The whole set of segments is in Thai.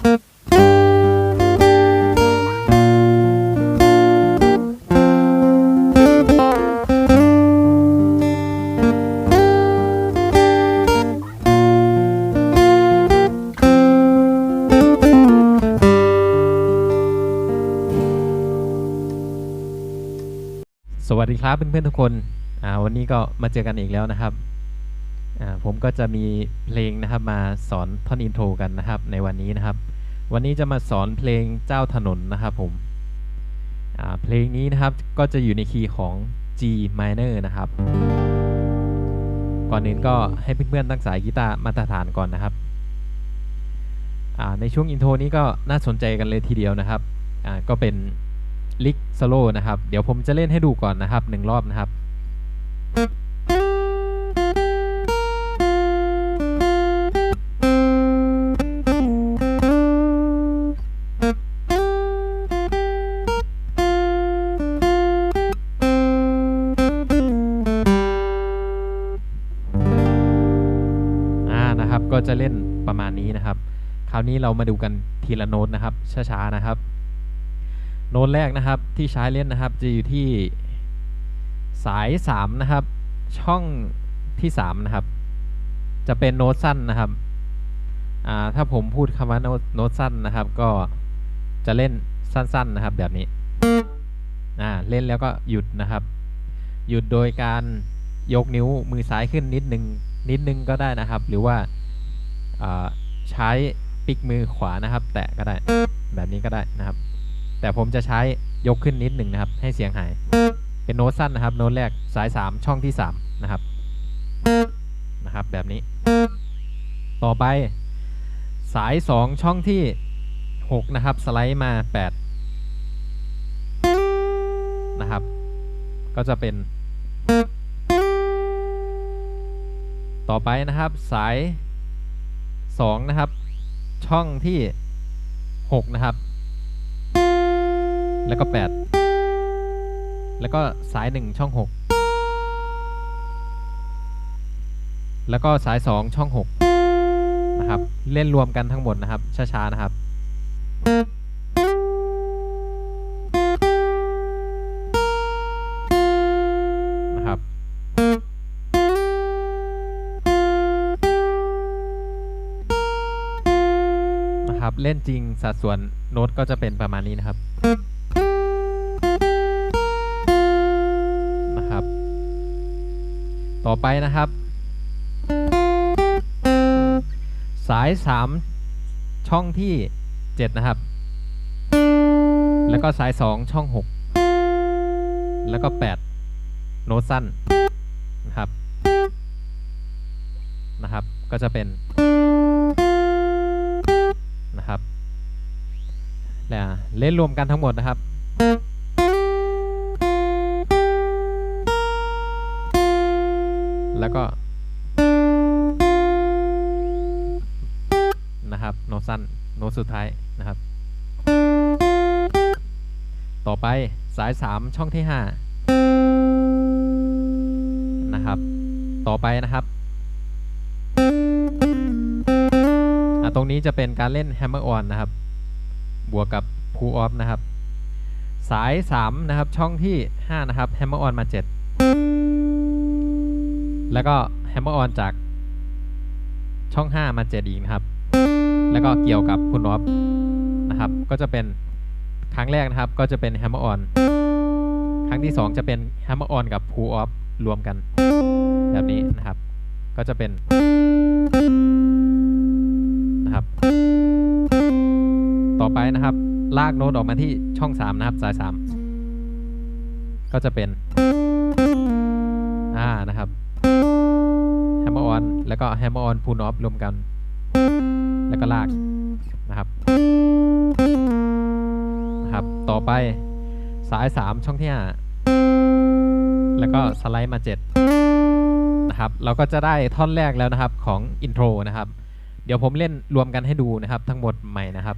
สวัสดีครับเพื่อนๆทุกคนวันนี้ก็มาเจอกันอีกแล้วนะครับผมก็จะมีเพลงนะครับมาสอนท่อนอินโทรกันนะครับในวันนี้นะครับ วันนี้จะมาสอนเพลงเจ้าถนนนะครับผมเพลงนี้นะครับก็จะอยู่ในคีย์ของ G minor นะครับ ก่อนอื่นก็ให้เพื่อนๆตั้งสายกีตาร์มาตรฐานก่อนนะครับ ในช่วงอินโทรนี้ก็น่าสนใจกันเลยทีเดียวนะครับ ก็เป็นลิกสโลนะครับ เดี๋ยวผมจะเล่นให้ดูก่อนนะครับหนึ่งรอบนะครับาวนี้เรามาดูกันทีละโน้ตนะครับ ช้าๆนะครับ โน้ตแรกนะครับที่ใช้เล่นนะครับจะอยู่ที่สาย 3 นะครับ ช่องที่ 3 นะครับ จะเป็นโน้ตสั้นนะครับถ้าผมพูดคำว่าโน้ตสั้นนะครับ ก็จะเล่นสั้นๆนะครับแบบนี้เล่นแล้วก็หยุดนะครับ หยุดโดยการยกนิ้วมือซ้ายขึ้นนิดนึงนิดนึงก็ได้นะครับ หรือว่าอ่าใช้ ปิกมือขวานะครับ แตะก็ได้แบบนี้ก็ได้นะครับ แต่ผมจะใช้ยกขึ้นนิดหนึ่งนะครับ ให้เสียงหาย เป็นโน้ตสั้นนะครับ โน้ตแรกสาย 3 ช่องที่ 3 นะครับนะครับ แบบนี้ ต่อไปสาย 2 ช่องที่ 6 นะครับ สไลด์มา 8 นะครับ ก็จะเป็น ต่อไปนะครับสาย 2 นะครับ ช่องที่ 6 นะครับ แล้วก็ 8 แล้วก็สาย 1 ช่อง 6 แล้วก็สาย 2 ช่อง 6 นะครับ เล่นรวมกันทั้งหมดนะครับ ช้า ๆ นะครับนะครับ เล่นจริงสัดส่วนโน้ตก็จะเป็นประมาณนี้นะครับนะครับ ต่อไปนะครับ สาย 3 ช่องที่ 7 นะครับ แล้วก็สาย 2 ช่อง 6 แล้วก็ 8 โน้ตสั้นนะครับนะครับ ก็จะเป็น แล้วเล่นรวมกันทั้งหมดนะครับแล้วก็นะครับโน้ตสั้นโน้ตสุดท้ายนะครับ ต่อไปสาย 3 ช่องที่ 5 นะครับ ต่อไปนะครับตรงนี้จะเป็นการเล่น Hammer on นะครับ บวกกับ Pull off นะครับ สาย 3 นะครับ ช่องที่ 5 นะครับ Hammer on มา 7 แล้วก็ Hammer on จากช่อง 5 มา 7 อีกนะครับ แล้วก็เกี่ยวกับ Pull off นะครับ ก็จะเป็นครั้งแรกนะครับ ก็จะเป็น Hammer on ครั้งที่ 2 จะเป็น Hammer on กับ Pull off รวมกัน แบบนี้นะครับ ก็จะเป็น ต่อไปนะครับ ลากโน้ตออกมาที่ช่อง 3 นะครับ สาย 3 ก็จะเป็น อ่า นะครับ hammer on แล้วก็ hammer on pull off รวมกัน แล้วก็ลากนะครับนะครับ ต่อไปสาย 3 ช่องที่ 5 แล้วก็สไลด์มา 7 นะครับ เราก็จะได้ท่อนแรกแล้วนะครับของอินโทรนะครับ เดี๋ยวผมเล่นรวมกันให้ดูนะครับ ทั้งหมดใหม่นะครับ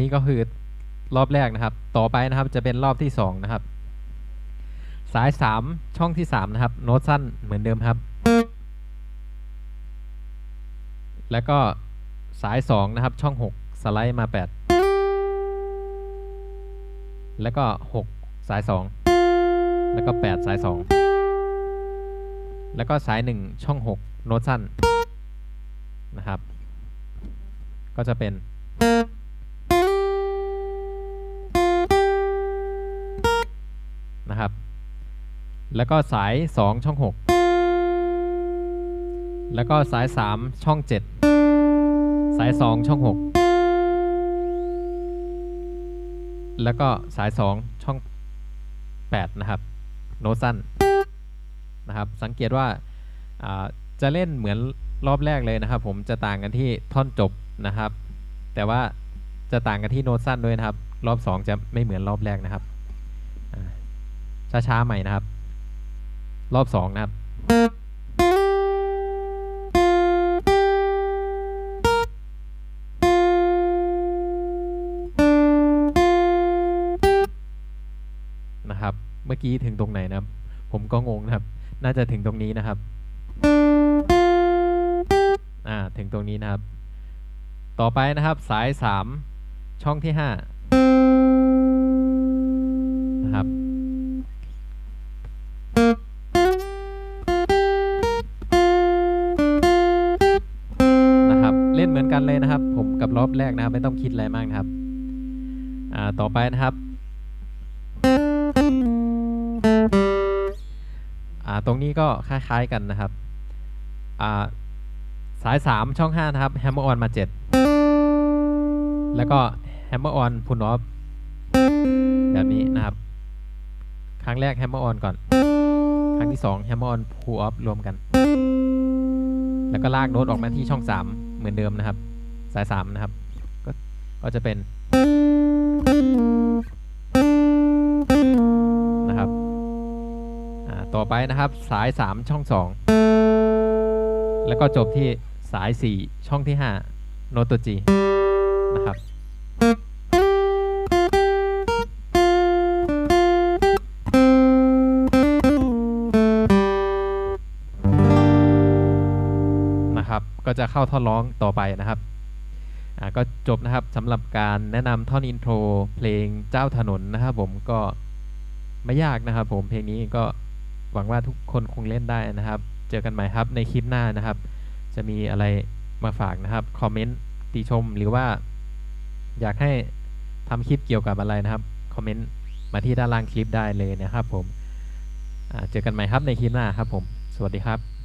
นี้ก็คือรอบแรกนะครับ ต่อไปนะครับจะเป็นรอบที่สองนะครับ สายสามช่องที่สามนะครับ โน้ตสั้นเหมือนเดิมครับ แล้วก็สายสองนะครับ ช่องหกสไลด์มาแปดแล้วก็หกสายสองแล้วก็แปดสายสองแล้วก็สายหนึ่งช่องหกโน้ตสั้นนะครับ ก็จะเป็น แล้วก็สาย 2 ช่อง 6 แล้วก็สาย 3 ช่อง 7 สาย 2 ช่อง 6 แล้วก็สาย 2 ช่อง 8 นะครับ โน้ตสั้นนะครับ สังเกตว่าจะเล่นเหมือนรอบแรกเลยนะครับ ผมจะต่างกันที่ท่อนจบนะครับ แต่ว่าจะต่างกันที่โน้ตสั้นด้วยนะครับ รอบ 2 จะไม่เหมือนรอบแรกนะครับช้าๆใหม่นะครับ รอบสองนะครับนะครับ เมื่อกี้ถึงตรงไหนนะครับ ผมก็งงนะครับ น่าจะถึงตรงนี้นะครับอ่าถึงตรงนี้นะครับ ต่อไปนะครับสายสามช่องที่ห้านะครับ นเล่นเหมือนกันเลยนะครับ ผมกับรอบแรกนะครับ ไม่ต้องคิดอะไรมากนะครับ อ่า ต่อไปนะครับ อ่า ตรงนี้ก็คล้ายๆกันนะครับ อ่า สาย 3 ช่อง 5 นะครับ Hammer on มา 7 แล้วก็ Hammer on pull off แบบนี้นะครับ ครั้งแรก Hammer on ก่อน ครั้งที่2 Hammer on pull off รวมกัน แล้วก็ลากโน้ตออกมาที่ช่อง 3 เหมือนเดิมนะครับ สาย 3 นะครับ ก็ก็จะเป็นนะครับต่อไปนะครับสาย 3 ช่อง 2 แล้วก็จบที่สาย 4 ช่องที่ 5 โนตตัว G นะครับ จะเข้าท่อนร้องต่อไปนะครับก็จบนะครับสำหรับการแนะนำท่อนอินโทรเพลงเจ้าถนนนะครับผมก็ไม่ยากนะครับผมเพลงนี้ก็หวังว่าทุกคนคงเล่นได้นะครับ เจอกันใหม่ครับในคลิปหน้านะครับ จะมีอะไรมาฝากนะครับคอมเมนต์ติชมหรือว่า อยากให้ทำคลิปเกี่ยวกับอะไรนะครับคอมเมนต์มาที่ด้านล่างคลิปได้เลยนะครับผมเจอกันใหม่ครับในคลิปหน้าครับผม สวัสดีครับ